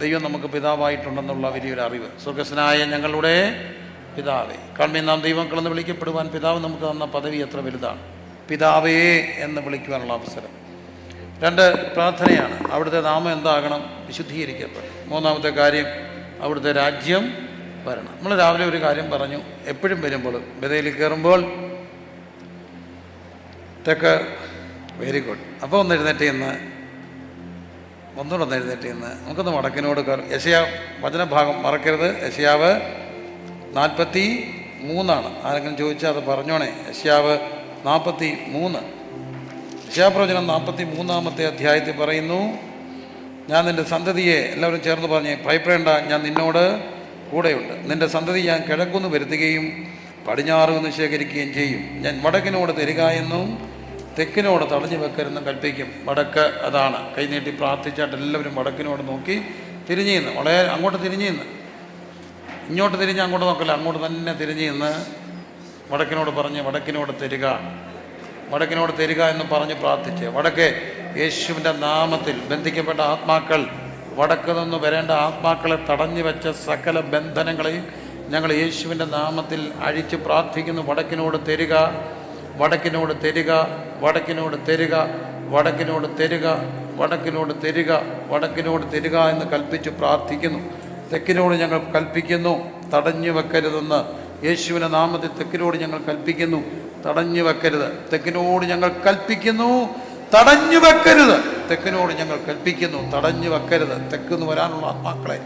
ദൈവം നമുക്ക് പിതാവായിട്ടുണ്ടെന്നുള്ള വലിയൊരു അറിവ്. സ്വർഗസ്നായ ഞങ്ങളുടെ പിതാവേ കൺമീൻ നാം ദൈവങ്ങളെന്ന് വിളിക്കപ്പെടുവാൻ പിതാവ് നമുക്ക് തന്ന പദവി എത്ര വലുതാണ്? പിതാവേ എന്ന് വിളിക്കുവാനുള്ള അവസരം. രണ്ട് പ്രാർത്ഥനയാണ്. അവിടുത്തെ നാമം എന്താകണം? വിശുദ്ധീകരിക്കപ്പെടും മൂന്നാമത്തെ കാര്യം അവിടുത്തെ രാജ്യം വരണം. നമ്മൾ രാവിലെ ഒരു കാര്യം പറഞ്ഞു. എപ്പോഴും വരുമ്പോൾ ബദയിൽ കയറുമ്പോൾ തെക്ക് വെരി ഗുഡ് അപ്പോൾ ഒന്ന് എഴുന്നേറ്റ് ഇന്ന് ഒന്നുകൂടെ ഒന്ന് എഴുന്നേറ്റ് ഇന്ന്. നമുക്കൊന്ന് വടക്കിനോട് യശയാ വചനഭാഗം മറക്കരുത്. യശയാവ് നാൽപ്പത്തി മൂന്നാണ് ആരെങ്കിലും ചോദിച്ചാൽ അത് പറഞ്ഞോണേ. യശയാവ് നാൽപ്പത്തി മൂന്ന് യശയാപ്രവചനം നാൽപ്പത്തി മൂന്നാമത്തെ അധ്യായത്തിൽ പറയുന്നു ഞാൻ നിന്റെ സന്തതിയെ എല്ലാവരും ചേർന്ന് പറഞ്ഞ് ഭയപ്പെടേണ്ട ഞാൻ നിന്നോട് കൂടെയുണ്ട്. നിന്റെ സന്തതി ഞാൻ കിഴക്കുനിന്ന് വരുത്തുകയും പടിഞ്ഞാറ് നിന്ന് ശേഖരിക്കുകയും ചെയ്യും. ഞാൻ വടക്കിനോട് തരിക എന്നും തെക്കിനോട് തടഞ്ഞു വെക്കരുതെന്ന് കൽപ്പിക്കും. വടക്ക് അതാണ്. കൈനീട്ടി പ്രാർത്ഥിച്ചായിട്ട് എല്ലാവരും വടക്കിനോട് നോക്കി തിരിഞ്ഞു നിന്ന് വളരെ അങ്ങോട്ട് തിരിഞ്ഞു നിന്ന് ഇങ്ങോട്ട് തിരിഞ്ഞ് അങ്ങോട്ട് നോക്കല്ല അങ്ങോട്ട് തന്നെ തിരിഞ്ഞു നിന്ന് വടക്കിനോട് പറഞ്ഞ് വടക്കിനോട് തരിക. വടക്കിനോട് തരിക എന്ന് പറഞ്ഞ് പ്രാർത്ഥിച്ച്. വടക്ക് യേശുവിന്റെ നാമത്തിൽ ബന്ധിക്കപ്പെട്ട ആത്മാക്കൾ വടക്ക് നിന്ന് വരേണ്ട ആത്മാക്കളെ തടഞ്ഞു വെച്ച സകല ബന്ധനങ്ങളെയും ഞങ്ങൾ യേശുവിന്റെ നാമത്തിൽ അഴിച്ച് പ്രാർത്ഥിക്കുന്നു. വടക്കിനോട് തരിക. വടക്കിനോട് തരിക വടക്കിനോട് തരിക വടക്കിനോട് തരിക വടക്കിനോട് തരിക വടക്കിനോട് തരിക എന്ന് കൽപ്പിച്ച് പ്രാർത്ഥിക്കുന്നു. തെക്കിനോട് ഞങ്ങൾ കൽപ്പിക്കുന്നു തടഞ്ഞു വെക്കരുതെന്ന് യേശുവിന്റെ നാമത്തിൽ തെക്കിനോട് ഞങ്ങൾ കൽപ്പിക്കുന്നു തടഞ്ഞു വെക്കരുത്. തെക്കിനോട് ഞങ്ങൾ കൽപ്പിക്കുന്നു തടഞ്ഞു വെക്കരുത്. തെക്കിനോട് ഞങ്ങൾ കൽപ്പിക്കുന്നു തടഞ്ഞു വെക്കരുത്. തെക്കുന്ന് വരാനുള്ള ആത്മാക്കളെ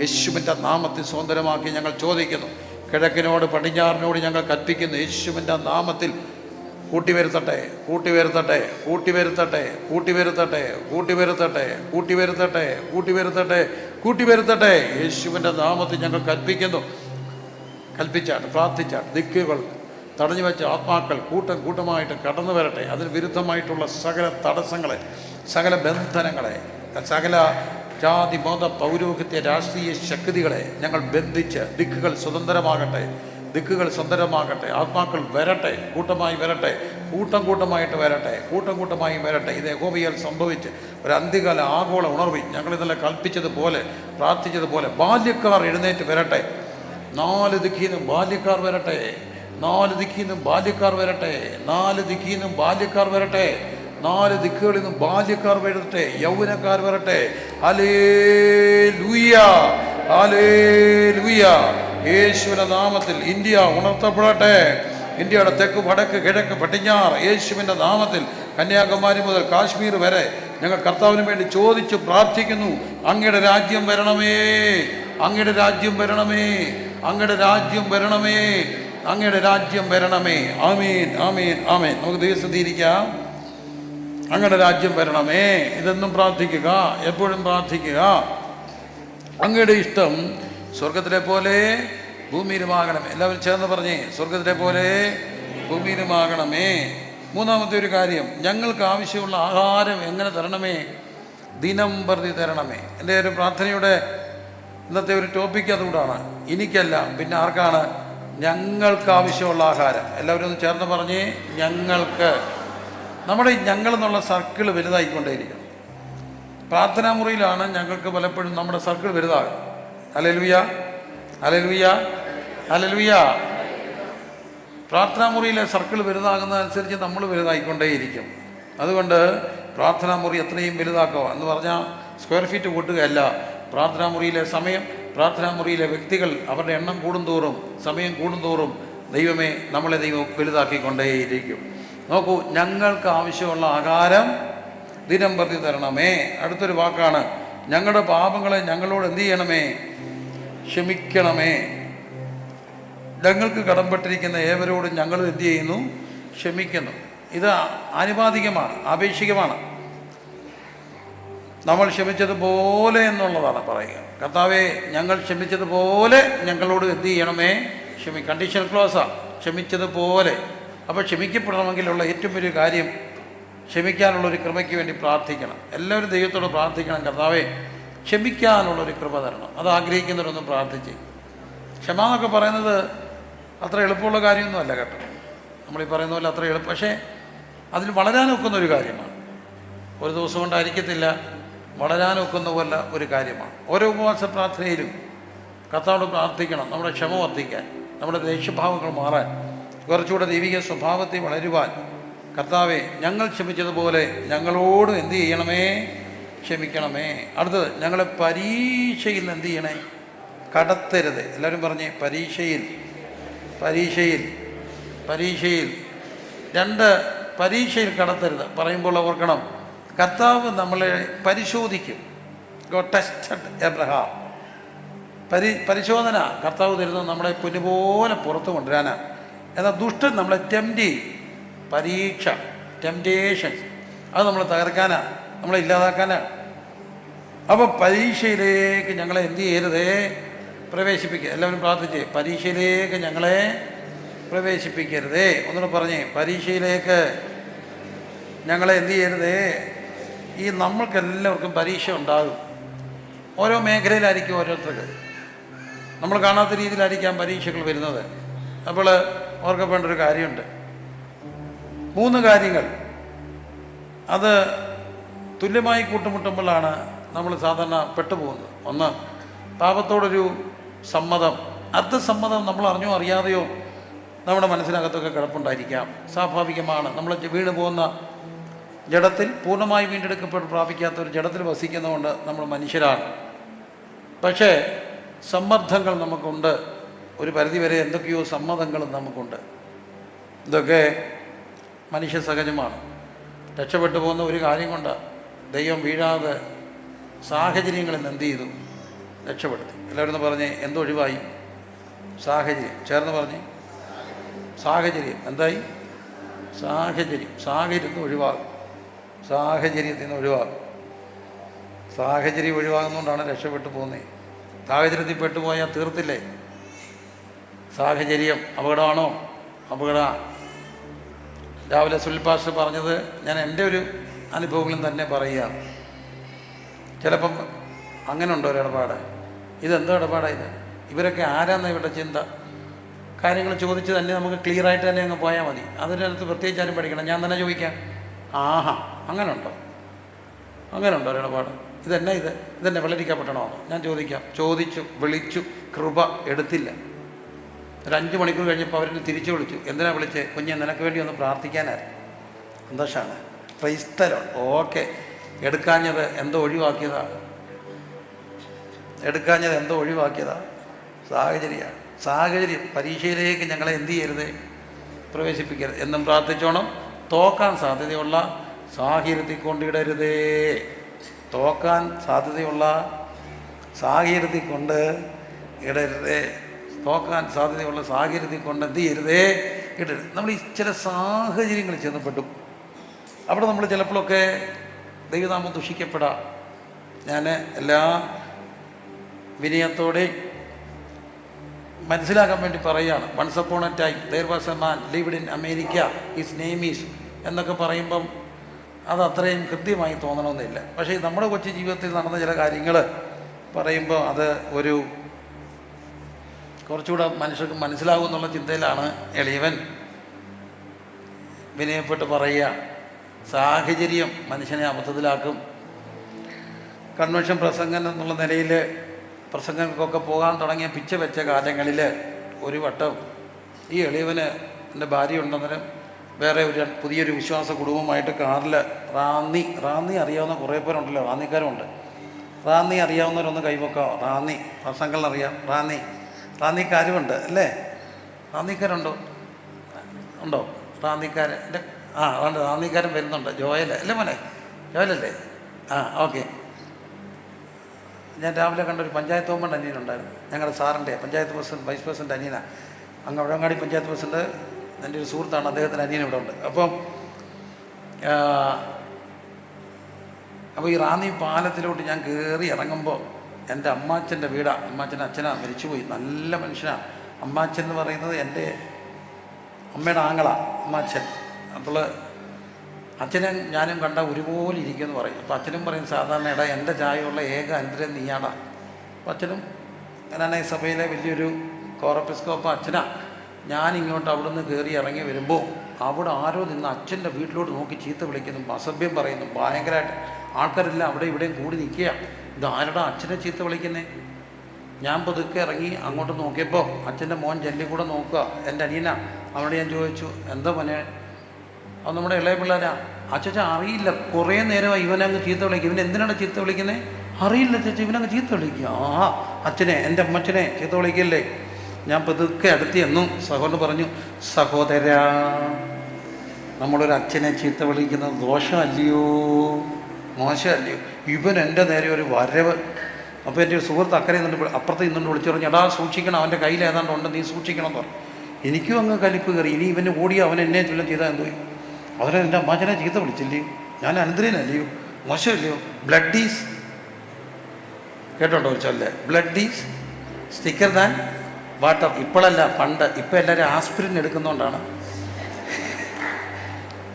യേശുവിന്റെ നാമത്തിൽ സ്വതന്ത്രമാക്കി ഞങ്ങൾ ചോദിക്കുന്നു. കിഴക്കിനോട് പടിഞ്ഞാറിനോട് ഞങ്ങൾ കൽപ്പിക്കുന്നു യേശുവിന്റെ നാമത്തിൽ കൂട്ടിവരുത്തട്ടെ കൂട്ടിവരുത്തട്ടെ കൂട്ടി വരുത്തട്ടെ കൂട്ടി വരുത്തട്ടെ കൂട്ടി വരുത്തട്ടെ യേശുവിന്റെ നാമത്തിൽ ഞങ്ങൾ കൽപ്പിക്കുന്നു. കൽപ്പിച്ചാട്ട് പ്രാർത്ഥിച്ചാട്ട് ദിക്കുകൾ തടഞ്ഞു വെച്ച ആത്മാക്കൾ കൂട്ടം കൂട്ടമായിട്ട് കടന്നു വരട്ടെ. അതിന് വിരുദ്ധമായിട്ടുള്ള സകല തടസ്സങ്ങളെ സകല ബന്ധനങ്ങളെ സകല ജാതി മത പൗരോഹിത്യ രാഷ്ട്രീയ ശക്തികളെ ഞങ്ങൾ ബന്ധിച്ച് ദിക്കുകൾ സ്വതന്ത്രമാകട്ടെ. ദിക്കുകൾ സുന്ദരമാകട്ടെ ആത്മാക്കൾ വരട്ടെ കൂട്ടമായി വരട്ടെ കൂട്ടം കൂട്ടമായിട്ട് വരട്ടെ കൂട്ടം കൂട്ടമായി വരട്ടെ. ഇത് യഹോബിയാൽ സംഭവിച്ച് ഒരു അന്ത്യകാല ആഗോള ഉണർവി ഞങ്ങളിതെല്ലാം കൽപ്പിച്ചതുപോലെ പ്രാർത്ഥിച്ചതുപോലെ ബാല്യക്കാർ എഴുന്നേറ്റ് വരട്ടെ. നാല് ദിക്കീന്നും ബാല്യക്കാർ വരട്ടെ. നാല് ദിക്കീന്നും ബാല്യക്കാർ വരട്ടെ. നാല് ദിക്കീന്നും ബാല്യക്കാർ വരട്ടെ. നാല് ദിക്കുകളിൽ നിന്നും ബാല്യക്കാർ വരട്ടെ. യൗവനക്കാർ വരട്ടെ. അലേ ലൂയ അലേ ലൂയ യേശുവിന്റെ നാമത്തിൽ ഇന്ത്യ ഉണർത്തപ്പെടട്ടെ. ഇന്ത്യയുടെ തെക്ക് വടക്ക് കിഴക്ക് പടിഞ്ഞാറ് യേശുവിന്റെ നാമത്തിൽ കന്യാകുമാരി മുതൽ കാശ്മീർ വരെ ഞങ്ങൾ കർത്താവിന് വേണ്ടി ചോദിച്ച് പ്രാർത്ഥിക്കുന്നു. അങ്ങയുടെ രാജ്യം വരണമേ. അങ്ങയുടെ രാജ്യം വരണമേ. അങ്ങയുടെ രാജ്യം വരണമേ. അങ്ങയുടെ രാജ്യം വരണമേ. ആമീൻ ആമീൻ ആമീൻ. നമുക്ക് ദിവസത്തിരിക്കാം അങ്ങയുടെ രാജ്യം വരണമേ. ഇതെന്നും പ്രാർത്ഥിക്കുക. എപ്പോഴും പ്രാർത്ഥിക്കുക. അങ്ങയുടെ ഇഷ്ടം സ്വർഗത്തിലെ പോലെ ഭൂമിയിലുമാകണമേ എല്ലാവരും ചേർന്ന് പറഞ്ഞേ സ്വർഗത്തിലെ പോലെ ഭൂമിയിലുമാകണമേ. മൂന്നാമത്തെ ഒരു കാര്യം ഞങ്ങൾക്ക് ആവശ്യമുള്ള ആഹാരം എങ്ങനെ തരണമേ? ദിനം പ്രതി തരണമേ. എന്റെ ഒരു പ്രാർത്ഥനയുടെ ഇന്നത്തെ ഒരു ടോപ്പിക്ക് അതുകൂടാണ്. എനിക്കല്ല പിന്നെ ആർക്കാണ്? ഞങ്ങൾക്ക് ആവശ്യമുള്ള ആഹാരം. എല്ലാവരും ഒന്ന് ചേർന്ന് പറഞ്ഞേ ഞങ്ങൾക്ക്. നമ്മുടെ ഞങ്ങൾ എന്നുള്ള സർക്കിൾ വലുതായിക്കൊണ്ടേയിരിക്കും പ്രാർത്ഥനാ മുറിയിലാണ് ഞങ്ങൾക്ക് പലപ്പോഴും നമ്മുടെ സർക്കിൾ വലുതാകും അലലുയ അലലുയ അലലുയ പ്രാർത്ഥനാ മുറിയിലെ സർക്കിൾ വലുതാകുന്നതനുസരിച്ച് നമ്മൾ വലുതായിക്കൊണ്ടേയിരിക്കും. അതുകൊണ്ട് പ്രാർത്ഥനാ മുറി എത്രയും വലുതാക്കുക. എന്ന് പറഞ്ഞാൽ സ്ക്വയർ ഫീറ്റ് കൂട്ടുകയല്ല. പ്രാർത്ഥനാ മുറിയിലെ സമയം പ്രാർത്ഥനാ മുറിയിലെ വ്യക്തികൾ അവരുടെ എണ്ണം കൂടുന്തോറും സമയം കൂടുന്തോറും ദൈവമേ നമ്മളെ ദൈവം വലുതാക്കിക്കൊണ്ടേയിരിക്കും. നോക്കൂ ഞങ്ങൾക്ക് ആവശ്യമുള്ള ആകാരം ദിനം പ്രതി തരണമേ. അടുത്തൊരു വാക്കാണ് ഞങ്ങളുടെ പാപങ്ങളെ ഞങ്ങളോട് എന്ത് ചെയ്യണമേ? ക്ഷമിക്കണമേ. ഞങ്ങൾക്ക് കടംപെട്ടിരിക്കുന്ന ഏവരോടും ഞങ്ങൾ എന്ത് ചെയ്യുന്നു? ക്ഷമിക്കുന്നു. ഇത് ആനുപാതികമാണ് ആപേക്ഷികമാണ്. നമ്മൾ ക്ഷമിച്ചതുപോലെ എന്നുള്ളതാണ് പറയുക. കർത്താവെ ഞങ്ങൾ ക്ഷമിച്ചതുപോലെ ഞങ്ങളോട് എന്ത് ചെയ്യണമേ? ക്ഷമി കണ്ടീഷണൽ ക്ലോസാണ് ക്ഷമിച്ചതുപോലെ. അപ്പോൾ ക്ഷമിക്കപ്പെടണമെങ്കിലുള്ള ഏറ്റവും വലിയ കാര്യം ക്ഷമിക്കാനുള്ള ഒരു കൃപയ്ക്ക് വേണ്ടി പ്രാർത്ഥിക്കണം. എല്ലാവരും ദൈവത്തോട് പ്രാർത്ഥിക്കണം. കർത്താവെ ക്ഷമിക്കാനുള്ള ഒരു കൃപ തരണം. അത് ആഗ്രഹിക്കുന്നവരൊന്നും പ്രാർത്ഥിച്ച്. ക്ഷമ എന്നൊക്കെ പറയുന്നത് അത്ര എളുപ്പമുള്ള കാര്യമൊന്നുമല്ല കേട്ടോ. നമ്മൾ ഈ പറയുന്ന പോലെ അത്ര എളുപ്പം. പക്ഷേ അതിൽ വളരാനൊക്കുന്ന ഒരു കാര്യമാണ്. ഒരു ദിവസം കൊണ്ടായിരിക്കത്തില്ല വളരാൻ ഒക്കുന്ന പോലെ ഒരു കാര്യമാണ്. ഓരോ ഉപവാസ പ്രാർത്ഥനയിലും കർത്താവോട് പ്രാർത്ഥിക്കണം. നമ്മുടെ ക്ഷമ വർദ്ധിക്കാൻ നമ്മുടെ ദേഷ്യഭാവങ്ങൾ മാറാൻ കുറച്ചുകൂടെ ദൈവിക സ്വഭാവത്തെ വളരുവാൻ കർത്താവെ ഞങ്ങൾ ക്ഷമിച്ചതുപോലെ ഞങ്ങളോടും എന്ത് ചെയ്യണമേ? ക്ഷമിക്കണമേ. അടുത്തത് ഞങ്ങളെ പരീക്ഷയിൽ എന്ത് ചെയ്യണേ? കടത്തരുത്. എല്ലാവരും പറഞ്ഞേ പരീക്ഷയിൽ പരീക്ഷയിൽ പരീക്ഷയിൽ. രണ്ട് പരീക്ഷയിൽ കടത്തരുത്. പറയുമ്പോൾ ഓർക്കണം കർത്താവ് നമ്മളെ പരിശോധിക്കും. ഗോ ടെസ്റ്റഡ് എബ്രഹാം പരി പരിശോധന കർത്താവ് തരുന്നത് നമ്മളെ പൊന്നുപോലെ പുറത്തു കൊണ്ടുവരാനാണ് എന്നാൽ ദുഷ്ടൻ നമ്മളെ ടെംപ്റ്റ് ചെയ്യും. പരീക്ഷ ടെംപ്റ്റേഷൻ അത് നമ്മൾ തകർക്കാനാണ് നമ്മളെ ഇല്ലാതാക്കാനാ. അപ്പോൾ പരീക്ഷയിലേക്ക് ഞങ്ങളെ എന്ത് ചെയ്യരുതേ? പ്രവേശിപ്പിക്കുക എല്ലാവരും പ്രാർത്ഥിച്ചേ. പരീക്ഷയിലേക്ക് ഞങ്ങളെ പ്രവേശിപ്പിക്കരുതേ. ഒന്നുകൂടെ പറഞ്ഞേ പരീക്ഷയിലേക്ക് ഞങ്ങളെ എന്ത് ചെയ്യരുതേ? ഈ നമ്മൾക്കെല്ലാവർക്കും പരീക്ഷ ഉണ്ടാകും. ഓരോ മേഖലയിലായിരിക്കും ഓരോരുത്തർക്ക്. നമ്മൾ കാണാത്ത രീതിയിലായിരിക്കാം പരീക്ഷകൾ വരുന്നത്. അപ്പോൾ ഓർക്കപ്പെടേണ്ട ഒരു കാര്യമുണ്ട്. മൂന്ന് കാര്യങ്ങൾ. അത് തുല്യമായി കൂട്ടുമുട്ടുമ്പോഴാണ് നമ്മൾ സാധാരണ പെട്ടുപോകുന്നത്. ഒന്ന് പാപത്തോടൊരു സമ്മതം. അർത്ഥസമ്മതം നമ്മൾ അറിഞ്ഞോ അറിയാതെയോ നമ്മുടെ മനസ്സിനകത്തൊക്കെ കിടപ്പുണ്ടായിരിക്കാം. സ്വാഭാവികമാണ്. നമ്മൾ വീണ് പോകുന്ന ജഡത്തിൽ പൂർണമായി വീണ്ടെടുക്കപ്പെട്ട് പ്രാപിക്കാത്ത ഒരു ജഡത്തിൽ വസിക്കുന്നതുകൊണ്ട് നമ്മൾ മനുഷ്യരാണ്. പക്ഷേ സമ്മർദ്ദങ്ങൾ നമുക്കുണ്ട്. ഒരു പരിധിവരെ എന്തൊക്കെയോ സമ്മതങ്ങളും നമുക്കുണ്ട്. ഇതൊക്കെ മനുഷ്യ സഹജമാണ് രക്ഷപ്പെട്ടു പോകുന്ന ഒരു കാര്യം കൊണ്ട് ദൈവം വീഴാതെ സാഹചര്യങ്ങളിൽ എന്ത് ചെയ്തു? രക്ഷപ്പെടുത്തി. എല്ലാവരും പറഞ്ഞേ എന്തൊഴിവായി സാഹചര്യം. ചേർന്ന് പറഞ്ഞേ. സാഹചര്യം. എന്തായി? സാഹചര്യം. സാഹചര്യത്തിൽ ഒഴിവാകും സാഹചര്യത്തിൽ നിന്ന് ഒഴിവാകും സാഹചര്യം ഒഴിവാകുന്നതുകൊണ്ടാണ് രക്ഷപ്പെട്ടു പോകുന്നത്. സാഹചര്യത്തിൽ പെട്ടുപോയാൽ തീർത്തില്ലേ? സാഹചര്യം അപകടമാണോ? അപകട. രാവിലെ സുൽപാസ് പറഞ്ഞത് ഞാൻ എന്റെ ഒരു അനുഭവങ്ങളും തന്നെ പറയുകയാണ്. ചിലപ്പം അങ്ങനെ ഉണ്ടോ ഇടപാട്. ഇതെന്തോ ഇടപാടാണ് ഇത്? ഇവരൊക്കെ ആരാന്ന ഇവരുടെ ചിന്ത? കാര്യങ്ങൾ ചോദിച്ച് തന്നെ നമുക്ക് ക്ലിയർ ആയിട്ട് തന്നെ അങ്ങ് പോയാൽ മതി. അതിനകത്ത് പ്രത്യേകിച്ച് ആരും പഠിക്കണം ഞാൻ തന്നെ ചോദിക്കാം. ആഹാ അങ്ങനെ ഉണ്ടോ അങ്ങനെ ഉണ്ടോ ഒരു ഇടപാട്? ഇതെന്നെ ഇത്? ഇതെന്നെ വെള്ളരിക്കപ്പെട്ടണോ ഞാൻ ചോദിക്കാം. ചോദിച്ചു വിളിച്ചു കൃപ എടുത്തില്ല. ഒരു അഞ്ച് മണിക്കൂർ കഴിഞ്ഞപ്പോൾ അവരെന്നെ തിരിച്ചു വിളിച്ചു. എന്തിനാ വിളിച്ചേ? കുഞ്ഞെ നിനക്ക് വേണ്ടി ഒന്ന് പ്രാർത്ഥിക്കാനായിരുന്നു. സന്തോഷമാണ് ക്രൈസ്തലോ. ഓക്കെ. എടുക്കാഞ്ഞത് എന്തോ ഒഴിവാക്കിയതാ. എടുക്കാഞ്ഞത് എന്തോ ഒഴിവാക്കിയതാ. സാഹചര്യമാണ് സാഹചര്യം പരീക്ഷയിലേക്ക് ഞങ്ങളെ എന്ത് ചെയ്യരുത്? പ്രവേശിപ്പിക്കരുത്. എന്നും പ്രാർത്ഥിച്ചോണം. തോക്കാൻ സാധ്യതയുള്ള സാഹചര്യത്തിൽ കൊണ്ടിടരുതേ. തോക്കാൻ സാധ്യതയുള്ള സാഹചര്യത്തിൽ കൊണ്ട് ഇടരുതേ. തോക്കാൻ സാധ്യതയുള്ള സാഹചര്യത്തിൽ കൊണ്ട് എന്ത് ചെയ്യരുതേ? ഇടരുത്. നമ്മൾ ഈ ചില സാഹചര്യങ്ങളിൽ ചെന്നപ്പെട്ടു. അവിടെ നമ്മൾ ചിലപ്പോഴൊക്കെ ദൈവനാമം ദുഷിക്കപ്പെടാം. ഞാൻ എല്ലാ വിനയത്തോടെയും മനസ്സിലാക്കാൻ വേണ്ടി പറയുകയാണ്. Once upon a time there was a man lived in America his name is എന്നൊക്കെ പറയുമ്പം അത് അത്രയും കൃത്യമായി തോന്നണമെന്നില്ല. പക്ഷേ നമ്മുടെ കൊച്ചു ജീവിതത്തിൽ നടന്ന ചില കാര്യങ്ങൾ പറയുമ്പോൾ അത് ഒരു കുറച്ചുകൂടെ മനുഷ്യർക്ക് മനസ്സിലാകും എന്നുള്ള ചിന്തയിലാണ് എളിയവൻ വിനയപ്പെട്ട് പറയുക. സാഹചര്യം മനുഷ്യനെ അബദ്ധത്തിലാക്കും. കൺവെൻഷൻ പ്രസംഗൻ എന്നുള്ള നിലയിൽ പ്രസംഗങ്ങൾക്കൊക്കെ പോകാൻ തുടങ്ങിയ പിച്ച വെച്ച കാലങ്ങളിൽ ഒരു വട്ടം ഈ എളിയവന് എന്റെ ഭാര്യ ഉണ്ടെന്നേരം വേറെ ഒരു പുതിയൊരു വിശ്വാസ കുടുംബമായിട്ട് കാറിൽ റാന്നി റാന്നി അറിയാവുന്ന കുറേ പേരുണ്ടല്ലോ റാന്നിക്കാരുണ്ട് റാന്നി അറിയാവുന്നവരൊന്ന് കൈവക്കാം? റാന്നി പ്രസംഗങ്ങളറിയാം റാന്നി റാന്നിക്കാരുമുണ്ട് അല്ലേ? റാന്നിക്കാരുണ്ടോ? ഉണ്ടോ? റാന്നിക്കാർ എന്റെ ആ അതുകൊണ്ട് നന്ദിക്കാരൻ വരുന്നുണ്ട്. ജോയൽ അല്ലേ മോനെ? ജോയലല്ലേ? ആ ഓക്കെ. ഞാൻ രാവിലെ കണ്ട ഒരു പഞ്ചായത്ത് മെമ്പറിന്റെ അനിയനുണ്ടായിരുന്നു ഞങ്ങളുടെ സാറിന്റെ പഞ്ചായത്ത് പ്രസിഡന്റ് വൈസ് പ്രസിഡന്റ് അനിയന. അങ്ങ് അഴങ്ങാടി പഞ്ചായത്ത് പ്രസിഡന്റ് എന്റെ ഒരു സുഹൃത്താണ്. അദ്ദേഹത്തിന് അനിയൻ ഇവിടെ ഉണ്ട്. അപ്പം അപ്പോൾ ഈ റാന്നി പാലത്തിലോട്ട് ഞാൻ കയറി ഇറങ്ങുമ്പോൾ എന്റെ അമ്മാച്ചന്റെ വീടാണ് അമ്മാച്ചന്റെ അച്ഛനാ. മരിച്ചുപോയി. നല്ല മനുഷ്യനാണ് അമ്മാച്ചൻ എന്ന് പറയുന്നത് എന്റെ അമ്മയുടെ ആങ്ങളാണ് അമ്മാച്ചൻ. അപ്പോൾ അച്ഛനും ഞാനും കണ്ട ഒരുപോലെ ഇരിക്കുമെന്ന് പറയും. അപ്പോൾ അച്ഛനും പറയും സാധാരണ ഇടാ എന്റെ ചായയുള്ള ഏക അനുഗ്രഹം നീയാടാ. അപ്പോൾ അച്ഛനും ഈ സഭയിലെ വലിയൊരു കോറപ്പിസ്കോപ്പ് അച്ഛനാ. ഞാൻ ഇങ്ങോട്ട് അവിടെ നിന്ന് കയറി ഇറങ്ങി വരുമ്പോൾ അവിടെ ആരോ നിന്ന് അച്ഛന്റെ വീട്ടിലോട്ട് നോക്കി ചീത്ത വിളിക്കുന്നു അസഭ്യം പറയുന്നു ഭയങ്കരമായിട്ട് ആൾക്കാരെല്ലാം അവിടെ ഇവിടെയും കൂടി നിൽക്കുക ഇത് ആരുടെ അച്ഛനെ ചീത്ത വിളിക്കുന്നേ? ഞാൻ പതുക്കെ ഇറങ്ങി അങ്ങോട്ട് നോക്കിയപ്പോൾ അച്ഛന്റെ മോൻ ജല്ലി കൂടെ നോക്കുക. എന്റെ അനിയനാ. അവിടെ ഞാൻ ചോദിച്ചു എന്താ മോനെ? അത് നമ്മുടെ ഇളയ പിള്ളേരാ. അച്ഛച്ച അറിയില്ല. കുറേ നേരമായി ഇവനങ്ങ് ചീത്ത വിളിക്കും. ഇവൻ എന്തിനാണ് ചീത്ത വിളിക്കുന്നത് അറിയില്ല ചേച്ചി. ഇവനങ്ങ് ചീത്ത വിളിക്കുക ആ അച്ഛനെ എന്റെ അമ്മച്ചനെ ചീത്ത വിളിക്കല്ലേ? ഞാൻ പതുക്കെ അടുത്ത് എന്നു സഹോദരൻ പറഞ്ഞു സഹോദരാ നമ്മളൊരു അച്ഛനെ ചീത്ത വിളിക്കുന്നത് ദോഷമല്ലയോ? മോശമല്ലയോ? ഇവൻ എന്റെ നേരെ ഒരു വരവ്. അപ്പോൾ എന്റെ സുഹൃത്ത് അക്കരെ നിന്നുണ്ട് അപ്പുറത്ത് നിന്നുകൊണ്ട് വിളിച്ചു പറഞ്ഞു എടാ സൂക്ഷിക്കണം. അവന്റെ കയ്യിൽ ഏതാണ്ട് ഉണ്ട്. നീ സൂക്ഷിക്കണം എന്ന് പറഞ്ഞു. എനിക്കും അങ്ങ് കലിപ്പ് കയറി. ഇനി ഇവന് ഓടി അവൻ എന്നെ ചൊല്ലം ചെയ്താൽ എന്തോ അവനെ എന്റെ അമ്മാച്ചനെ ചീത്ത വിളിച്ചില്ലയോ ഞാൻ അനന്തരനല്ലയോ? മോശമല്ലയോ? ബ്ലഡ് ഈസ് കേട്ടോണ്ടോ ചൊല്ലേ. Blood is sticker than water ഇപ്പോഴല്ല പണ്ട്. ഇപ്പം എല്ലാവരും ആസ്പിരിൻ എടുക്കുന്നതുകൊണ്ടാണ്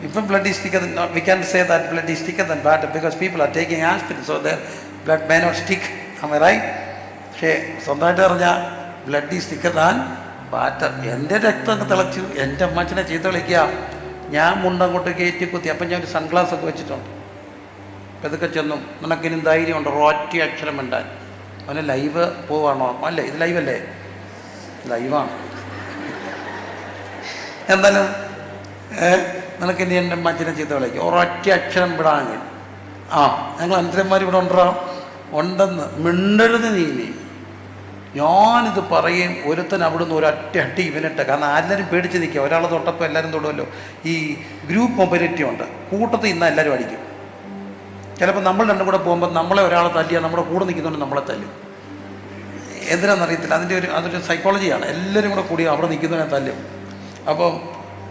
ഇപ്പം blood is sticker we can say that blood is sticker than water because people are taking aspirin so there blood may not stick ആമ right പക്ഷേ സ്വന്തമായിട്ട് പറഞ്ഞാൽ blood is sticker than water എന്റെ രക്തമൊക്കെ തിളച്ചു. എന്റെ അമ്മച്ചനെ ചീത്ത വിളിക്കുക. ഞാൻ മുണ്ടങ്ങോട്ട് കയറ്റി കുത്തി. അപ്പം ഞാൻ ഒരു സൺഗ്ലാസ് ഒക്കെ വെച്ചിട്ടുണ്ട്. ഇതൊക്കെ ചെന്നും. നിനക്കിനും ധൈര്യമുണ്ട്? റോറ്റി അക്ഷരം മിണ്ടാൻ. അവന് ലൈവ് പോവാണോ? അല്ലേ ഇത് ലൈവല്ലേ? ലൈവാണ്. എന്തായാലും നിനക്കിനി എന്റെ മച്ചിനെ ചീത്ത വിളിക്കും. ഒരൊറ്റ അക്ഷരം വിടാൻ. ആ ഞങ്ങൾ അനന്തരന്മാർ ഇവിടെ ഉണ്ടോ ഉണ്ടെന്ന്. മിണ്ടരുത് നീ ഇനി. ഞാനിത് പറയും ഒരുത്തൻ അവിടുന്ന് ഒരൊറ്റ അട്ടി ഇവനിട്ട്. കാരണം എല്ലാവരും പേടിച്ച് നിൽക്കുക. ഒരാൾ തൊട്ടപ്പോൾ എല്ലാവരും തൊടുമല്ലോ ഈ ഗ്രൂപ്പ് മൊബൈലിറ്റി ഉണ്ട്. കൂട്ടത്തിൽ ഇന്ന് എല്ലാവരും അടിക്കും. ചിലപ്പോൾ നമ്മൾ രണ്ടും കൂടെ പോകുമ്പോൾ നമ്മളെ ഒരാളെ തല്ലിയാൽ നമ്മുടെ കൂടെ നിൽക്കുന്നവന് നമ്മളെ തല്ലും. എന്തിനാണെന്നറിയത്തില്ല അതിന്റെ ഒരു അതൊരു സൈക്കോളജിയാണ് എല്ലാവരും കൂടെ കൂടി അവിടെ നിൽക്കുന്നവനെ തല്ലും. അപ്പോൾ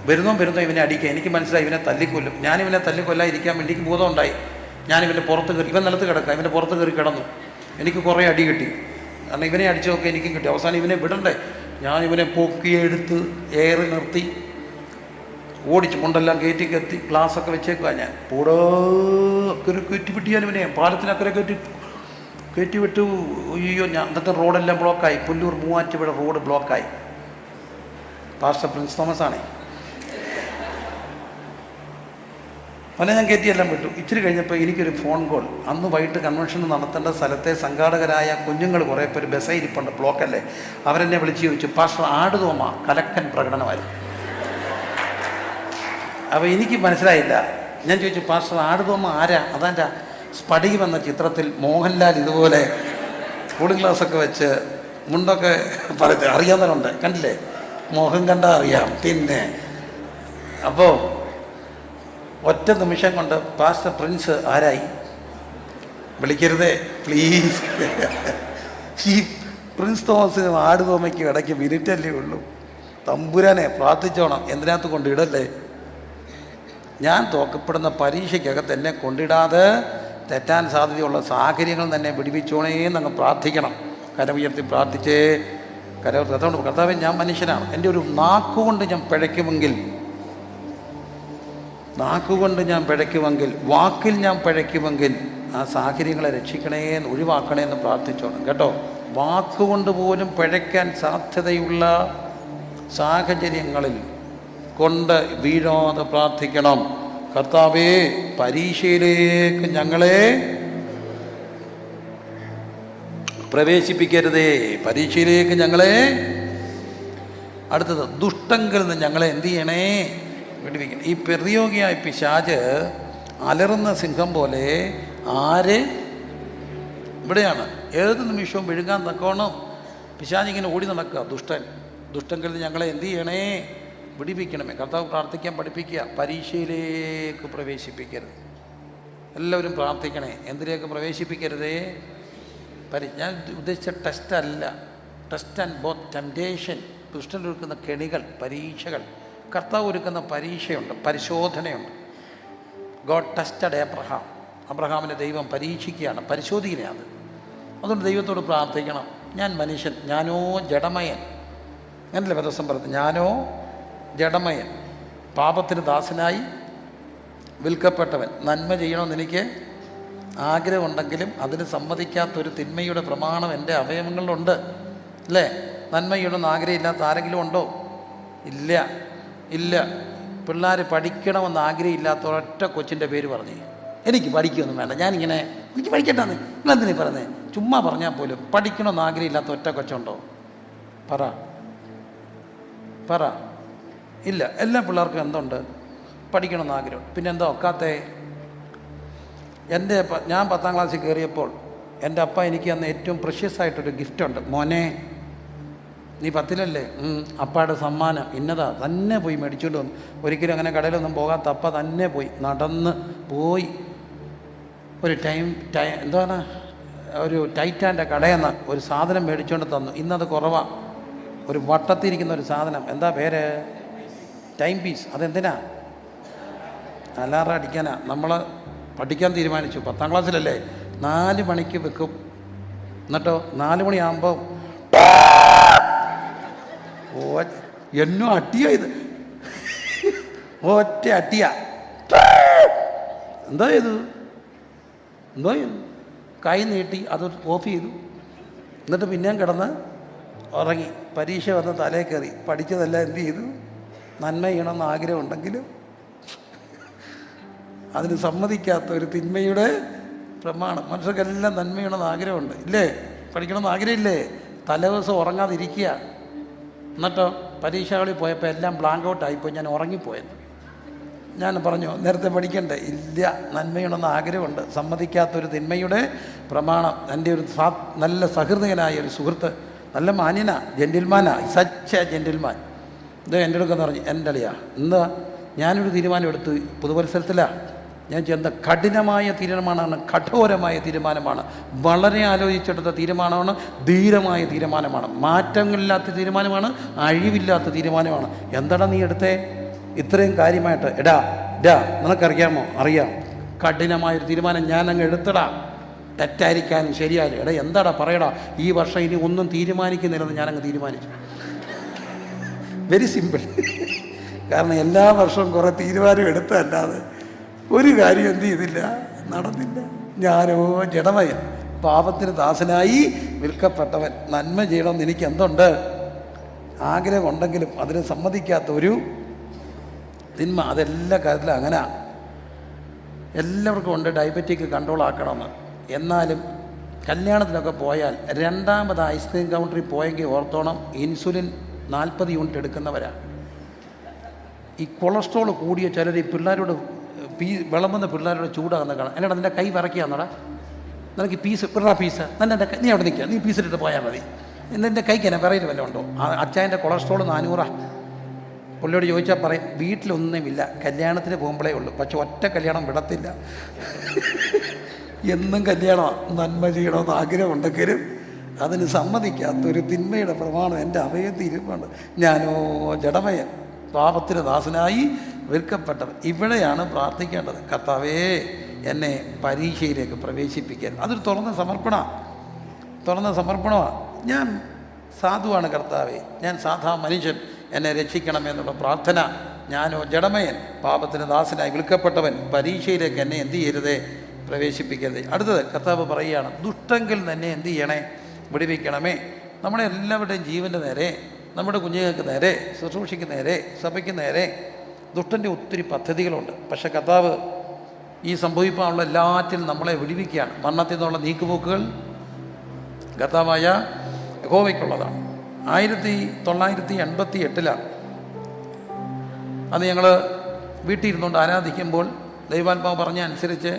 വരുന്നോ വരുന്നോ ഇവനെ അടിക്കുക. എനിക്ക് മനസ്സിലായി ഇവനെ തല്ലിക്കൊല്ലും. ഞാനിവനെ തല്ലിക്കൊല്ലാതിരിക്കാൻ വേണ്ടി എനിക്ക് ബോധമുണ്ടായി ഞാനിവന്റെ പുറത്ത് കയറി ഇവൻ നിലത്ത് കിടക്കുക. ഇവന്റെ പുറത്ത് കയറി കിടന്നു. എനിക്ക് കുറേ അടി കിട്ടി. കാരണം ഇവനെ അടിച്ചതൊക്കെ എനിക്കും കിട്ടി. അവസാനം ഇവനെ വിടണ്ടേ? ഞാൻ ഇവനെ പൊക്കിയെടുത്ത് ഏറി നിർത്തി. ഓടിച്ച് മുണ്ടെല്ലാം കയറ്റി കത്തി ഗ്ലാസ്സൊക്കെ വെച്ചേക്കുക ഞാൻ. പൂടോ അക്കരെ കയറ്റി വിട്ടിയാൽ ഇവനെ. പാലത്തിനക്കരെ കയറ്റി കയറ്റി വിട്ടു. അയ്യോ ഞാൻ അന്നത്തെ റോഡെല്ലാം ബ്ലോക്കായി പുല്ലൂർ മൂവാറ്റുപുഴ റോഡ് ബ്ലോക്കായി പാസ്റ്റർ പ്രിൻസ് തോമസ് ആണേ അവനെ ഞാൻ കയറ്റിയെല്ലാം വിട്ടു. ഇച്ചിരി കഴിഞ്ഞപ്പോൾ എനിക്കൊരു ഫോൺ കോൾ അന്ന് വൈകിട്ട് കൺവെൻഷൻ നടത്തേണ്ട സ്ഥലത്തെ സംഘാടകരായ കുഞ്ഞുങ്ങൾ കുറേ പേര് ബസ്സേ ഇരിപ്പുണ്ട് ബ്ലോക്കല്ലേ? അവരെന്നെ വിളിച്ച് ചോദിച്ചു പാസ്റ്റർ ആടുതോമ കലക്കൻ പ്രകടനമായിരുന്നു അപ്പോൾ എനിക്ക് മനസ്സിലായില്ല. ഞാൻ ചോദിച്ചു പാസ്റ്റർ ആടുതോമ ആരാ? അതാന്റെ സ്പടികം എന്ന ചിത്രത്തിൽ മോഹൻലാൽ ഇതുപോലെ കൂളിംഗ് ഗ്ലാസ്സൊക്കെ വെച്ച് മുണ്ടൊക്കെ പറഞ്ഞ് അറിയാവുന്നവരുണ്ട്. കണ്ടില്ലേ? മോഹൻ കണ്ടാൽ അറിയാം. പിന്നെ അപ്പോൾ ഒറ്റ നിമിഷം കൊണ്ട് പാസ്റ്റർ പ്രിൻസ് ആരായി? വിളിക്കരുതേ പ്ലീസ് ഈ പ്രിൻസ് തോമസിനും ആട് തോമയ്ക്ക് ഇടയ്ക്ക് മിനിറ്റല്ലേ ഉള്ളൂ. തമ്പുരാനെ പ്രാർത്ഥിച്ചോണം എന്തിനകത്ത് കൊണ്ടിടല്ലേ? ഞാൻ തോക്കപ്പെടുന്ന പരീക്ഷയ്ക്കകത്ത് എന്നെ കൊണ്ടിടാതെ തെറ്റാൻ സാധ്യതയുള്ള സാഹചര്യങ്ങൾ തന്നെ പിടിപ്പിച്ചോണേ എന്നങ്ങ് പ്രാർത്ഥിക്കണം. കരമുയർത്തി പ്രാർത്ഥിച്ചേ. കര അതുകൊണ്ട് കർത്താവേ ഞാൻ മനുഷ്യനാണ്. എന്റെ ഒരു നാക്കുകൊണ്ട് ഞാൻ പിഴയ്ക്കുമെങ്കിൽ നാക്കുകൊണ്ട് ഞാൻ പിഴയ്ക്കുമെങ്കിൽ വാക്കിൽ ഞാൻ പിഴയ്ക്കുമെങ്കിൽ ആ സാഹചര്യങ്ങളെ രക്ഷിക്കണേ എന്ന് ഒഴിവാക്കണേ എന്ന് പ്രാർത്ഥിച്ചോണം. കേട്ടോ? വാക്കുകൊണ്ട് പോലും പിഴയ്ക്കാൻ സാധ്യതയുള്ള സാഹചര്യങ്ങളിൽ കൊണ്ട് വീഴാതെ പ്രാർത്ഥിക്കണം. കർത്താവേ പരീക്ഷയിലേക്ക് ഞങ്ങളെ പ്രവേശിപ്പിക്കരുതേ. പരീക്ഷയിലേക്ക് ഞങ്ങളെ അടുത്തത് ദുഷ്ടങ്കിൽ നിന്ന് ഞങ്ങളെ എന്തു ചെയ്യണേ? വിടുവിക്കണം ഈ പ്രതിയോഗിയായ പിശാജ് അലറുന്ന സിംഹം പോലെ ആര്? ഇവിടെയാണ്. ഏത് നിമിഷവും വിഴുങ്ങാൻ തക്കോണം പിശാജ് ഇങ്ങനെ ഓടി നടക്കുക. ദുഷ്ടൻ. ദുഷ്ടങ്കിൽ നിന്ന് ഞങ്ങളെ എന്ത് ചെയ്യണേ? വിടിപ്പിക്കണമേ കർത്താവ് പ്രാർത്ഥിക്കാൻ പഠിപ്പിക്കുക. പരീക്ഷയിലേക്ക് പ്രവേശിപ്പിക്കരുത്. എല്ലാവരും പ്രാർത്ഥിക്കണേ. എന്തിലേക്ക് പ്രവേശിപ്പിക്കരുതേ? പരി ഞാൻ ഉദ്ദേശിച്ച ടെസ്റ്റ് അല്ല. ടെസ്റ്റ് ആൻഡ് ബോത്ത് ടെംപ്റ്റേഷൻ ദുഷ്ടൻ കൊടുക്കുന്ന കെണികൾ പരീക്ഷകൾ. കർത്താവ് ഒരുക്കുന്ന പരീക്ഷയുണ്ട് പരിശോധനയുണ്ട്. ഗോഡ് ടെസ്റ്റഡ് എബ്രഹാം അബ്രഹാമിനെ ദൈവം പരീക്ഷിക്കുകയാണ് പരിശോധിക്കുകയാണ്. അതുകൊണ്ട് ദൈവത്തോട് പ്രാർത്ഥിക്കണം. ഞാൻ മനുഷ്യൻ ഞാനോ ജഡമയൻ. അങ്ങനല്ലേ പദസം പറഞ്ഞു ഞാനോ ജഡമയൻ. പാപത്തിന് ദാസനായി വിൽക്കപ്പെട്ടവൻ. നന്മ ചെയ്യണമെന്ന് എനിക്ക് ആഗ്രഹമുണ്ടെങ്കിലും അതിന് സമ്മതിക്കാത്തൊരു തിന്മയുടെ പ്രമാണം എന്റെ അവയവങ്ങളിലുണ്ട്. അല്ലേ? നന്മ ചെയ്യണമെന്ന് ആഗ്രഹമില്ലാത്ത ആരെങ്കിലും ഉണ്ടോ? ഇല്ല. ഇല്ല. പിള്ളേർ പഠിക്കണമെന്ന് ആഗ്രഹമില്ലാത്ത ഒരൊറ്റ കൊച്ചിന്റെ പേര് പറഞ്ഞു. എനിക്ക് പഠിക്കുകയൊന്നും വേണ്ട. ഞാനിങ്ങനെ എനിക്ക് പഠിക്കണ്ടെന്ന്. നിങ്ങളെന്തിനീ പറഞ്ഞേ ചുമ്മാ പറഞ്ഞാൽ പോലും പഠിക്കണമെന്ന് ആഗ്രഹമില്ലാത്ത ഒറ്റ കൊച്ചുണ്ടോ? പറ. പറ. ഇല്ല. എല്ലാ പിള്ളേർക്കും എന്തുണ്ട്? പഠിക്കണമെന്ന് ആഗ്രഹം. പിന്നെ എന്താ ഒക്കാത്തേ? എന്റെ ഞാൻ പത്താം ക്ലാസ്സിൽ കയറിയപ്പോൾ എന്റെ അപ്പ എനിക്ക് അന്ന് ഏറ്റവും പ്രഷ്യസ് ആയിട്ടൊരു ഗിഫ്റ്റുണ്ട് മോനെ നീ പത്തിലല്ലേ? ഉം, അപ്പയുടെ സമ്മാനം. ഇന്നതാ. തന്നെ പോയി മേടിച്ചുകൊണ്ട് വന്നു. ഒരിക്കലും അങ്ങനെ കടയിലൊന്നും പോകാത്ത അപ്പ തന്നെ പോയി. നടന്ന് പോയി. ഒരു ടൈം ടൈ എന്താണ്? ഒരു ടൈറ്റാന്റെ കടയിൽ ഒരു സാധനം മേടിച്ചുകൊണ്ട് തന്നു. ഇന്നത് കുറവാണ് ഒരു വട്ടത്തിരിക്കുന്ന ഒരു സാധനം. എന്താ പേര്? Time piece. അതെന്തിനാ? അലാറ അടിക്കാനാ. നമ്മൾ പഠിക്കാൻ തീരുമാനിച്ചു. പത്താം ക്ലാസ്സിലല്ലേ? നാല് മണിക്ക് വെക്കും. എന്നിട്ടോ? നാല് മണിയാകുമ്പോൾ ഓ എന്നും അട്ടിയോ ഇത്. ഒറ്റ അട്ടിയ. എന്താ ചെയ്തു എന്തോ ചെയ്തു കൈ നീട്ടി അത് ഓഫ് ചെയ്തു. എന്നിട്ട് പിന്നെയും കിടന്ന് ഉറങ്ങി. പരീക്ഷ വന്ന് തലേ കയറി. പഠിച്ചതെല്ലാം എന്ത് ചെയ്തു? നന്മ ചെയ്യണമെന്ന് ആഗ്രഹമുണ്ടെങ്കിലും അതിന് സമ്മതിക്കാത്ത ഒരു തിന്മയുടെ പ്രമാണം. മനുഷ്യർക്കെല്ലാം നന്മ ചെയ്യണമെന്ന് ആഗ്രഹമുണ്ട്. ഇല്ലേ? പഠിക്കണമെന്ന് ആഗ്രഹമില്ലേ? തലേദിവസം ഉറങ്ങാതിരിക്കുക. എന്നിട്ടോ പരീക്ഷകളിൽ പോയപ്പോൾ എല്ലാം ബ്ലാങ്ക് ഔട്ട് ആയിപ്പോയി. ഞാൻ ഉറങ്ങിപ്പോയെന്ന് ഞാൻ പറഞ്ഞു നേരത്തെ പഠിക്കണ്ടേ? ഇല്ല നന്മയുണ്ടെന്ന് ആഗ്രഹമുണ്ട്. സമ്മതിക്കാത്തൊരു തിന്മയുടെ പ്രമാണം. എന്റെ ഒരു സാ നല്ല സഹൃദയനായ ഒരു സുഹൃത്ത് നല്ല മാന്യനാ ജെന്റിൽമാനാ സച്ച ജെന്റിൽമാൻ ഇത് എന്റെ അടുക്കെന്ന് പറഞ്ഞു എന്റെ അളിയാ എന്താ ഞാനൊരു തീരുമാനം എടുത്തു പുതുവത്സരത്തിലാണ് ഞാൻ ചെന്ന കഠിനമായ തീരുമാനമാണ് കഠോരമായ തീരുമാനമാണ്. വളരെ ആലോചിച്ചെടുത്ത തീരുമാനമാണ് ധീരമായ തീരുമാനമാണ്. മാറ്റങ്ങളില്ലാത്ത തീരുമാനമാണ് അഴിവില്ലാത്ത തീരുമാനമാണ്. എന്താടാ നീ എടുത്തേ? ഇത്രയും കാര്യമായിട്ട്. എടാ ഡാ നിനക്കറിയാമോ? അറിയാം. കഠിനമായൊരു തീരുമാനം ഞാൻ അങ്ങ് എടുത്തടാ. തെറ്റായിരിക്കാനും ശരിയായാലും എടാ എന്താടാ പറയടാ? ഈ വർഷം ഇനി ഒന്നും തീരുമാനിക്കുന്നില്ലെന്ന് ഞാനങ്ങ് തീരുമാനിച്ചു. വെരി സിമ്പിൾ കാരണം എല്ലാ വർഷവും കുറേ തീരുമാനം എടുത്തല്ലാതെ ഒരു കാര്യം എന്ത് ചെയ്തില്ല? നടന്നില്ല. ഞാനോ ജഡമയൻ. പാപത്തിന് ദാസനായി വിൽക്കപ്പെട്ടവൻ. നന്മ ചെയ്യണമെന്ന് എനിക്ക് എന്തുണ്ട് ആഗ്രഹമുണ്ടെങ്കിലും അതിന് സമ്മതിക്കാത്ത ഒരു തിന്മ അതെല്ലാ കാര്യത്തിലും അങ്ങനെ. എല്ലാവർക്കും ഉണ്ട് ഡയബറ്റിക് കൺട്രോൾ ആക്കണമെന്ന്. എന്നാലും കല്യാണത്തിനൊക്കെ പോയാൽ രണ്ടാമത് ഐസ്ക്രീം കൗണ്ടറിൽ പോയെങ്കിൽ ഓർത്തോണം ഇൻസുലിൻ നാൽപ്പത് യൂണിറ്റ് എടുക്കുന്നവരാണ് ഈ കൊളസ്ട്രോൾ കൂടിയ ചിലർ ഈ പിള്ളേരോട് പീ വിളമ്പുന്ന പിള്ളേരുടെ ചൂടാകുന്ന കാണാം എന്നടാ നിന്റെ കൈ വിറക്കിയാന്നടാ നിനക്ക് പീസ് പിറ പീസ്. നിന്നെ എന്റെ നീ അവിടെ നിൽക്കുക നീ പീസിലിട്ട് പോയാൽ മതി. നിന്റെ കൈക്ക് എന്നെ വിറയിൽ വല്ലതും ഉണ്ടോ? അച്ചായന്റെ കൊളസ്ട്രോൾ നാനൂറാ. പുള്ളിയോട് ചോദിച്ചാൽ പറയും വീട്ടിലൊന്നുമില്ല. കല്യാണത്തിന് പോകുമ്പോഴേ ഉള്ളൂ. പക്ഷെ ഒറ്റ കല്യാണം വിടത്തില്ല. എന്നും കല്യാണം നന്മ ചെയ്യണമെന്ന് ആഗ്രഹമുണ്ടെങ്കിലും അതിന് സമ്മതിക്കാത്ത ഒരു തിന്മയുടെ പ്രമാണം എന്റെ അവയത്തിൽ ഞാനോ ജഡമയൻ. പാപത്തിന് ദാസനായി വിൽക്കപ്പെട്ടവൻ ഇവിടെയാണ് പ്രാർത്ഥിക്കേണ്ടത്. കർത്താവേ എന്നെ പരീക്ഷയിലേക്ക് പ്രവേശിപ്പിക്കാൻ അതൊരു തുറന്ന സമർപ്പണമാണ്. തുറന്ന സമർപ്പണമാണ്. ഞാൻ സാധുവാണ് കർത്താവെ. ഞാൻ സാധാ മനുഷ്യൻ. എന്നെ രക്ഷിക്കണമെന്നുള്ള പ്രാർത്ഥന. ഞാനോ ജഡമയൻ. പാപത്തിന് ദാസനായി വിൽക്കപ്പെട്ടവൻ. പരീക്ഷയിലേക്ക് എന്നെ എന്തു ചെയ്യരുതേ? പ്രവേശിപ്പിക്കരുത്. അടുത്തത് കർത്താവ് പറയുകയാണ് ദുഷ്ടങ്കിൽ തന്നെ എന്തു ചെയ്യണേ? വിടിവിക്കണമേ. നമ്മുടെ എല്ലാവരുടെയും ജീവന്റെ നേരെ നമ്മുടെ കുഞ്ഞുങ്ങൾക്ക് നേരെ ശുശ്രൂഷയ്ക്ക് നേരെ സഭയ്ക്ക് നേരെ ദുഷ്ടന്റെ ഒത്തിരി പദ്ധതികളുണ്ട്. പക്ഷെ കർത്താവ് ഈ സംഭവിക്കാനുള്ള എല്ലാറ്റിലും നമ്മളെ വിടിവിക്കുകയാണ്. മരണത്തിൽ നിന്നുള്ള നീക്കുപോക്കുകൾ കർത്താവായ യഹോവയ്ക്കുള്ളതാണ്. ആയിരത്തി തൊള്ളായിരത്തി എൺപത്തി എട്ടിലാണ് അത് ഞങ്ങൾ വീട്ടിൽ ഇരുന്നുകൊണ്ട് ആരാധിക്കുമ്പോൾ ദൈവാത്മാവ് പറഞ്ഞ അനുസരിച്ച്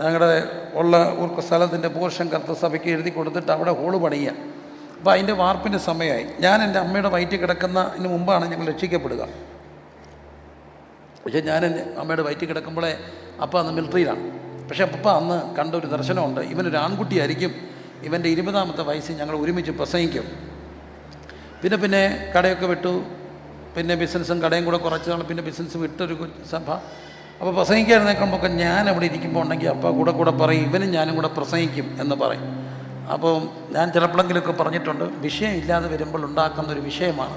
ഞങ്ങളുടെ ഉള്ള ഒരു സ്ഥലത്തിന്റെ പോർഷൻ കർത്തസഭയ്ക്ക് എഴുതി കൊടുത്തിട്ട് അവിടെ ഹോൾ പണിയുക. അപ്പോൾ അതിന്റെ വാർപ്പിന്റെ സമയമായി. ഞാൻ എന്റെ അമ്മയുടെ വയറ്റിൽ കിടക്കുന്നതിന് മുമ്പാണ് ഞങ്ങൾ രക്ഷിക്കപ്പെടുക. പക്ഷേ ഞാൻ എന്റെ അമ്മയുടെ വയറ്റിൽ കിടക്കുമ്പോഴേ അപ്പം അന്ന് മിലിറ്ററിയിലാണ്. പക്ഷേ അപ്പ അന്ന് കണ്ട ഒരു ദർശനമുണ്ട്. ഇവനൊരു ആൺകുട്ടിയായിരിക്കും. ഇവന്റെ ഇരുപതാമത്തെ വയസ്സിൽ ഞങ്ങൾ ഒരുമിച്ച് പ്രസംഗിക്കും. പിന്നെ പിന്നെ കടയൊക്കെ വിട്ടു. പിന്നെ ബിസിനസ്സും കടയും കൂടെ കുറച്ച് നാൾ പിന്നെ ബിസിനസ് വിട്ടൊരു സഭ. അപ്പോൾ പ്രസംഗിക്കാതിരുന്നേക്കുമ്പോൾ ഞാൻ അവിടെ ഇരിക്കുമ്പോൾ ഉണ്ടെങ്കിൽ അപ്പ കൂടെ കൂടെ പറയും ഇവനും ഞാനും കൂടെ പ്രസംഗിക്കും എന്ന് പറയും. അപ്പോൾ ഞാൻ ചിലപ്പോഴെങ്കിലുമൊക്കെ പറഞ്ഞിട്ടുണ്ട് വിഷയം ഇല്ലാതെ വരുമ്പോൾ ഉണ്ടാക്കുന്ന ഒരു വിഷയമാണ്.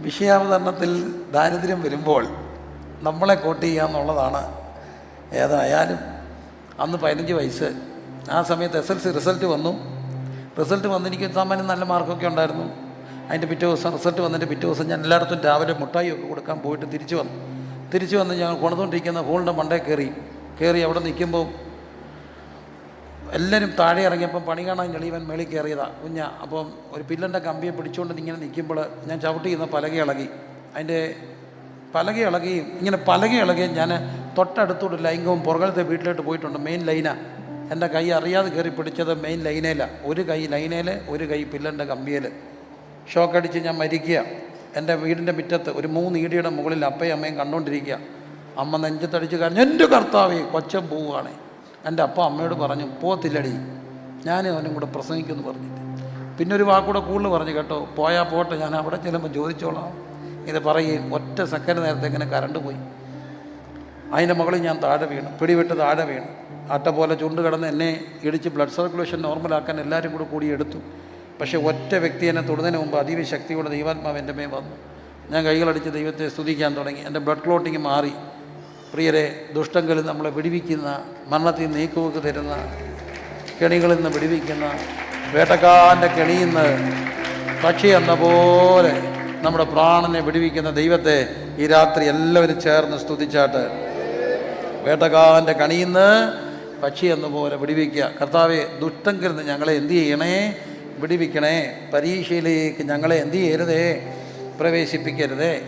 വിഷയാവതരണത്തിൽ ദാരിദ്ര്യം വരുമ്പോൾ നമ്മളെ കോട്ട് ചെയ്യുക എന്നുള്ളതാണ് ഏതായാലും അന്ന് പതിനഞ്ച് വയസ്സ്. ആ സമയത്ത് എസ് എൽ സി റിസൾട്ട് വന്നു. റിസൾട്ട് വന്നിരിക്കുന്ന സാമാന്യം നല്ല മാർക്കൊക്കെ ഉണ്ടായിരുന്നു. അതിന്റെ പിറ്റേ ദിവസം റിസൾട്ട് വന്നിട്ട് പിറ്റേ ദിവസം ഞാൻ എല്ലായിടത്തും രാവിലെ മുട്ടായിയൊക്കെ കൊടുക്കാൻ പോയിട്ട് തിരിച്ചു വന്നു. തിരിച്ചു വന്ന് ഞങ്ങൾ കൊണ്ടുകൊണ്ടിരിക്കുന്ന ഹോളിന്റെ മണ്ടേ കയറി. കയറി അവിടെ നിൽക്കുമ്പോൾ എല്ലാവരും താഴെ ഇറങ്ങിയപ്പം പണി കാണാൻ എളിയവൻ മേളിൽ കയറിയതാ കുഞ്ഞ. അപ്പം ഒരു പില്ലന്റെ കമ്പിയെ പിടിച്ചുകൊണ്ട് ഇങ്ങനെ നിൽക്കുമ്പോൾ ഞാൻ ചവിട്ടി ചെയ്യുന്ന പലക ഇളകി. അതിന്റെ പലക ഇളകിയും ഇങ്ങനെ പലക ഇളകിയും ഞാൻ തൊട്ടടുത്തോട്ട് ലൈംഗവും പുറകലത്തെ വീട്ടിലോട്ട് പോയിട്ടുണ്ട് മെയിൻ ലൈനാണ് എന്റെ കൈ അറിയാതെ കയറി പിടിച്ചത് മെയിൻ ലൈനേലാണ് ഒരു കൈ ലൈനേൽ ഒരു കൈ പില്ലന്റെ കമ്പിയിൽ ഷോക്കടിച്ച് ഞാൻ മരിക്കുക. എന്റെ വീടിന്റെ മുറ്റത്ത് ഒരു മൂന്ന് ഈടിയുടെ മുകളിൽ അപ്പയും അമ്മയും കണ്ടുകൊണ്ടിരിക്കുക അമ്മ നെഞ്ചത്തടിച്ച് കരഞ്ഞു എന്റെ കർത്താവേ കൊച്ചം പോവുകയാണ്. എന്റെ അപ്പ അമ്മയോട് പറഞ്ഞു പോത്തില്ലടി ഞാൻ അവനും കൂടെ പ്രസംഗിക്കുമെന്ന് പറഞ്ഞിട്ട്. പിന്നെ ഒരു വാക്കൂടെ കൂടുതൽ പറഞ്ഞു കേട്ടോ പോയാൽ പോട്ടെ ഞാൻ അവിടെ ചെല്ലുമ്പോൾ ചോദിച്ചോളാം. ഇത് പറയുകയും ഒറ്റ സെക്കൻഡ് നേരത്തെ ഇങ്ങനെ കറണ്ട് പോയി. അതിന്റെ മുകളിൽ ഞാൻ താഴെ വീണു പിടിവിട്ട് താഴെ വീണു. അട്ട പോലെ ചുണ്ട് കിടന്ന് എന്നെ ഇടിച്ച് ബ്ലഡ് സർക്കുലേഷൻ നോർമലാക്കാൻ എല്ലാവരും കൂടെ കൂടി എടുത്തു. പക്ഷേ ഒറ്റ വ്യക്തി എന്നെ തൊടുന്നതിന് മുമ്പ് അതീവ ശക്തിയോടെ ദൈവാത്മാവ് എന്റെ മേ വന്നു. ഞാൻ കൈകളടിച്ച് ദൈവത്തെ സ്തുതിക്കാൻ തുടങ്ങി. എന്റെ ബ്ലഡ് ക്ലോട്ടിങ് മാറി. പ്രിയരെ ദുഷ്ടങ്ങളിൽ നമ്മളെ വിടിവിക്കുന്ന മരണത്തിൽ നീക്കുവെക്ക് തരുന്ന കെണികളിൽ നിന്ന് വിടിവിക്കുന്ന വേട്ടക്കാരന്റെ കെണിയിൽ നിന്ന് പക്ഷി എന്ന പോലെ നമ്മുടെ പ്രാണനെ വിടിവിക്കുന്ന ദൈവത്തെ ഈ രാത്രി എല്ലാവരും ചേർന്ന് സ്തുതിച്ചാട്ട് വേട്ടക്കാരന്റെ കണിയിൽ നിന്ന് പക്ഷി എന്ന പോലെ വിടിവിക്കുക. കർത്താവെ നിന്ന് ഞങ്ങളെ എന്തു ചെയ്യണേ? വിടിവിക്കണേ. പരീക്ഷയിലേക്ക് ഞങ്ങളെ എന്തു ചെയ്യരുതേ? പ്രവേശിപ്പിക്കരുതേ.